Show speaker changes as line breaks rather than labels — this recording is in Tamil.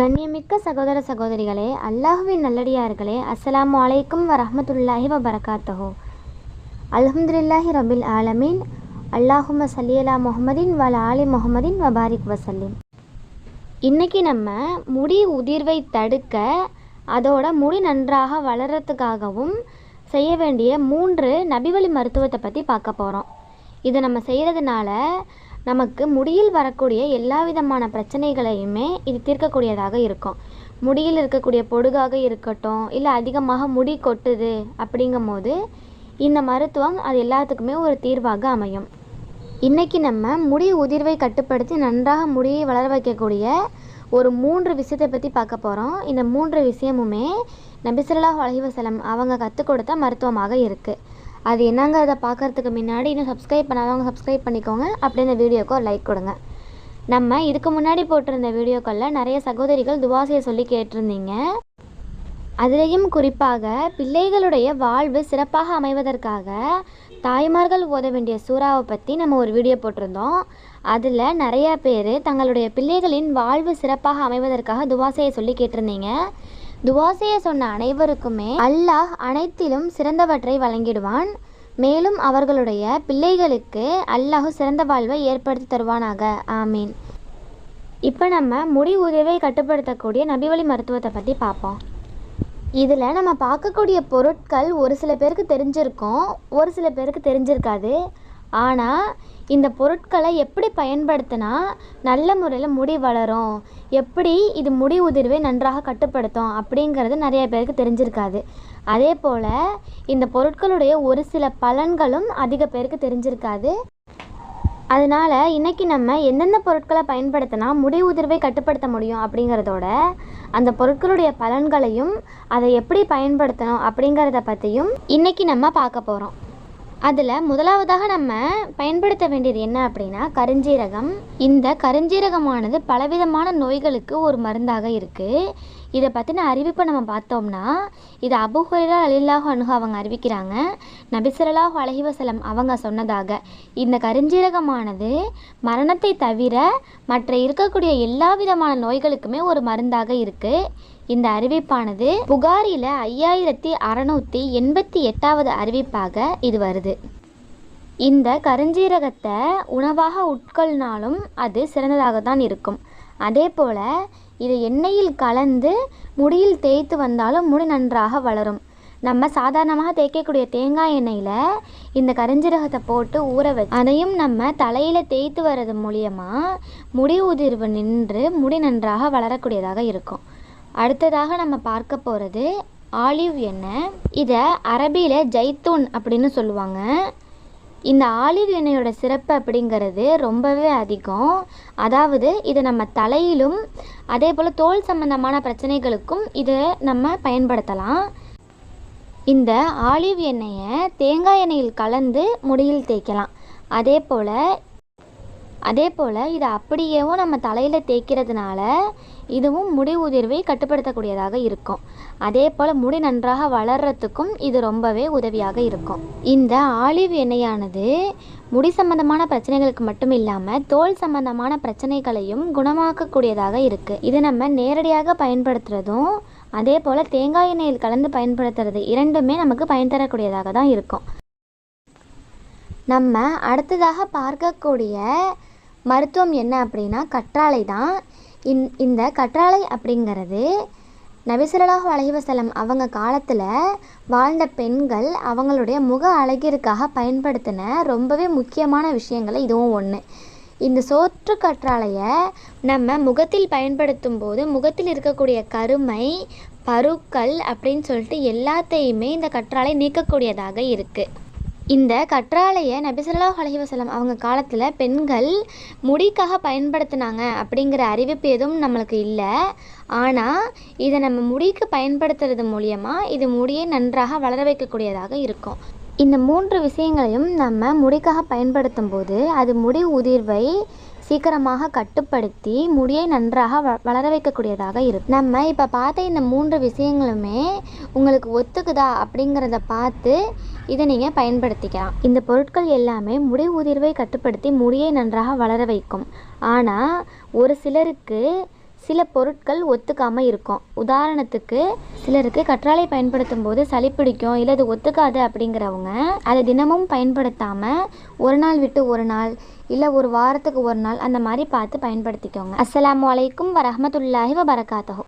கண்ணியமிக்க சகோதர சகோதரிகளே அல்லாஹுவின் நல்லடியார்களே அஸ்ஸலாமு அலைக்கும் வரமத்துல்லாஹி வபரகாத்தஹோ. அலமதுல்லாஹி ரபில் ஆலமீன். அல்லாஹும சல்லியலா முகமதின் வல ஆலி முஹம்மதின் வபாரிக் வசல்லிம். இன்றைக்கி நம்ம முடி உதிர்வை தடுக்க அதோட முடி நன்றாக வளர்கிறதுக்காகவும் செய்ய வேண்டிய மூன்று நபிவழி மருத்துவத்தை பற்றி பார்க்க போகிறோம் இதை நம்ம செய்கிறதுனால நமக்கு முடியில் வரக்கூடிய எல்லா விதமான பிரச்சனைகளையுமே இது தீர்க்கக்கூடியதாக இருக்கும். முடியில் இருக்கக்கூடிய பொடுகாக இருக்கட்டும் இல்லை அதிகமாக முடி கொட்டுது அப்படிங்கும் போது இந்த மருத்துவம் அது எல்லாத்துக்குமே ஒரு தீர்வாக அமையும். இன்றைக்கி நம்ம முடி உதிர்வை கட்டுப்படுத்தி நன்றாக முடியை வளர வைக்கக்கூடிய ஒரு மூன்று விஷயத்தை பற்றி பார்க்க போகிறோம் இந்த மூன்று விஷயமுமே நபிசல்லாஹ் அலைவசலம் அவங்க கற்றுக் கொடுத்த மருத்துவமாக இருக்குது அது என்னங்கிறத பார்க்கறதுக்கு முன்னாடி இன்னும் சப்ஸ்கிரைப் பண்ணாதவங்க சப்ஸ்கிரைப் பண்ணிக்கோங்க. அப்படியே இந்த வீடியோக்கு ஒரு லைக் கொடுங்க. நம்ம இதுக்கு முன்னாடி போட்டிருந்த வீடியோக்களில் நிறைய சகோதரிகள் துவாசையை சொல்லி கேட்டிருந்தீங்க. அதிலேயும் குறிப்பாக பிள்ளைகளுடைய வாழ்வு சிறப்பாக அமைவதற்காக தாய்மார்கள் ஓத வேண்டிய சூறாவை பற்றி நம்ம ஒரு வீடியோ போட்டிருந்தோம். அதில் நிறைய பேர் தங்களுடைய பிள்ளைகளின் வாழ்வு சிறப்பாக அமைவதற்காக துவாசையை சொல்லி கேட்டிருந்தீங்க. துவா செய்ய சொன்ன அனைவருக்குமே அல்லாஹ் அனைத்திலும் சிறந்தவற்றை வழங்கிடுவான். மேலும் அவர்களுடைய பிள்ளைகளுக்கு அல்லாஹ் சிறந்த வாழ்வை ஏற்படுத்தி தருவானாக. ஆமீன். இப்போ நம்ம முடி உதவை கட்டுப்படுத்தக்கூடிய நபிவழி மருத்துவத்தை பற்றி பார்ப்போம். இதில் நம்ம பார்க்கக்கூடிய பொருட்கள் ஒரு சில பேருக்கு தெரிஞ்சிருக்கும் ஒரு சில பேருக்கு தெரிஞ்சிருக்காது. ஆனால் இந்த பொருட்களை எப்படி பயன்படுத்தினா நல்ல முறையில் முடி வளரும் எப்படி இது முடி உதிர்வை நன்றாக கட்டுப்படுத்தும் அப்படிங்கிறது நிறைய பேருக்கு தெரிஞ்சிருக்காது. அதே போல் இந்த பொருட்களுடைய ஒரு சில பலன்களும் அதிக பேருக்கு தெரிஞ்சிருக்காது. அதனால் இன்றைக்கி நம்ம எந்தெந்த பொருட்களை பயன்படுத்தினா முடி உதிர்வை கட்டுப்படுத்த முடியும் அப்படிங்கிறதோட அந்த பொருட்களுடைய பலன்களையும் அதை எப்படி பயன்படுத்தணும் அப்படிங்கிறத பற்றியும் இன்றைக்கி நம்ம பார்க்க போகிறோம் அதில் முதலாவதாக நம்ம பயன்படுத்த வேண்டியது என்ன அப்படின்னா கருஞ்சீரகம். இந்த கருஞ்சீரகமானது பலவிதமான நோய்களுக்கு ஒரு மருந்தாக இருக்குது இதை பற்றின அறிவிப்பை நம்ம பார்த்தோம்னா இது அபுஹுரா அலில்லாஹு அனுகு அவங்க அறிவிக்கிறாங்க. நபிசல்லாஹு அலஹிவசலம் அவங்க சொன்னதாக. இந்த கருஞ்சீரகமானது மரணத்தை தவிர மற்ற இருக்கக்கூடிய எல்லா விதமான நோய்களுக்குமே ஒரு மருந்தாக இருக்குது இந்த அறிவிப்பானது புகாரில் ஐயாயிரத்தி அறநூற்றி எண்பத்தி எட்டாவது அறிவிப்பாக இது வருது. இந்த கருஞ்சீரகத்தை உணவாக உட்கொள்னாலும் அது சிறந்ததாக தான் இருக்கும். அதே போல் இதை எண்ணெயில் கலந்து முடியில் தேய்த்து வந்தாலும் முடி நன்றாக வளரும். நம்ம சாதாரணமாக தேய்க்கக்கூடிய தேங்காய் எண்ணெயில் இந்த கரிஞ்சீரகத்தை போட்டு ஊற வச்சு அதையும் நம்ம தலையில் தேய்த்து வர்றது மூலியமாக முடி உதிர்வு நின்று முடி நன்றாக வளரக்கூடியதாக இருக்கும். அடுத்ததாக நம்ம பார்க்க போகிறது ஆலிவ் எண்ணெய். இதை அரபியில் ஜைத்தூன் அப்படின்னு சொல்லுவாங்க. இந்த ஆலிவ் எண்ணெயோட சிறப்பு அப்படிங்கிறது ரொம்பவே அதிகம். அதாவது இதை நம்ம தலையிலும் அதே போல் தோல் சம்பந்தமான பிரச்சனைகளுக்கும் இதை நம்ம பயன்படுத்தலாம். இந்த ஆலிவ் எண்ணெயை தேங்காய் எண்ணெயில் கலந்து முடியில் தேய்க்கலாம். அதே போல் அதே போல் இதை அப்படியேவும் நம்ம தலையில் தேய்க்கிறதுனால இதுவும் முடி உதிர்வை கட்டுப்படுத்தக்கூடியதாக இருக்கும். அதே போல் முடி நன்றாக வளர்கிறதுக்கும் இது ரொம்பவே உதவியாக இருக்கும். இந்த ஆலிவ் எண்ணெயானது முடி சம்பந்தமான பிரச்சனைகளுக்கு மட்டும் இல்லாமல் தோல் சம்பந்தமான பிரச்சனைகளையும் குணமாக்கக்கூடியதாக இருக்குது இது நம்ம நேரடியாக பயன்படுத்துகிறதும் அதே போல் தேங்காய் எண்ணெயில் கலந்து பயன்படுத்துறது இரண்டுமே நமக்கு பயன் தரக்கூடியதாக தான் இருக்கும். நம்ம அடுத்ததாக பார்க்கக்கூடிய மருத்துவம் என்ன அப்படின்னா கற்றாழை தான். இந் இந்த கற்றாழை அப்படிங்கிறது நபிசுல்லாஹு அலைவசலம் அவங்க காலத்தில் வாழ்ந்த பெண்கள் அவங்களுடைய முக அழகிற்காக பயன்படுத்தின ரொம்பவே முக்கியமான விஷயங்கள் இதுவும் ஒன்று இந்த சோற்று கற்றாழையை நம்ம முகத்தில் பயன்படுத்தும் போது முகத்தில் இருக்கக்கூடிய கருமை பருக்கள் அப்படின்னு சொல்லிட்டு எல்லாத்தையுமே இந்த கற்றாழை நீக்கக்கூடியதாக இருக்குது இந்த கற்றாழையை நபிசல்லா ஹலஹிவசலம் அவங்க காலத்தில் பெண்கள் முடிக்காக பயன்படுத்தினாங்க அப்படிங்கிற அறிவிப்பு எதுவும் நம்மளுக்கு இல்லை. ஆனால் இதை நம்ம முடிக்கு பயன்படுத்துறது மூலியமாக இது முடியை நன்றாக வளர வைக்கக்கூடியதாக இருக்கும். இந்த மூன்று விஷயங்களையும் நம்ம முடிக்காக பயன்படுத்தும் போது அது முடி உதிர்வை சீக்கிரமாக கட்டுப்படுத்தி முடியை நன்றாக வ வளர வைக்கக்கூடியதாக இருக்கும். நம்ம இப்போ பார்த்த இந்த மூன்று விஷயங்களுமே உங்களுக்கு ஒத்துக்குதா அப்படிங்கிறத பார்த்து இதை நீங்கள் பயன்படுத்திக்கலாம். இந்த பொருட்கள் எல்லாமே முடி உதிர்வை கட்டுப்படுத்தி முடியை நன்றாக வளர வைக்கும். ஆனால் ஒரு சிலருக்கு சில பொருட்கள் ஒத்துக்காமல் இருக்கும். உதாரணத்துக்கு சிலருக்கு கற்றாழை பயன்படுத்தும் போது சளி பிடிக்கும் இல்லை அது ஒத்துக்காது அப்படிங்கிறவங்க அதை தினமும் பயன்படுத்தாமல் ஒரு நாள் விட்டு ஒரு நாள் இல்லை ஒரு வாரத்துக்கு ஒரு நாள் அந்த மாதிரி பார்த்து பயன்படுத்திக்கோங்க. அஸ்லாம் வலைக்கும் வரமத்துல்லாஹி வபரகாத்தஹு.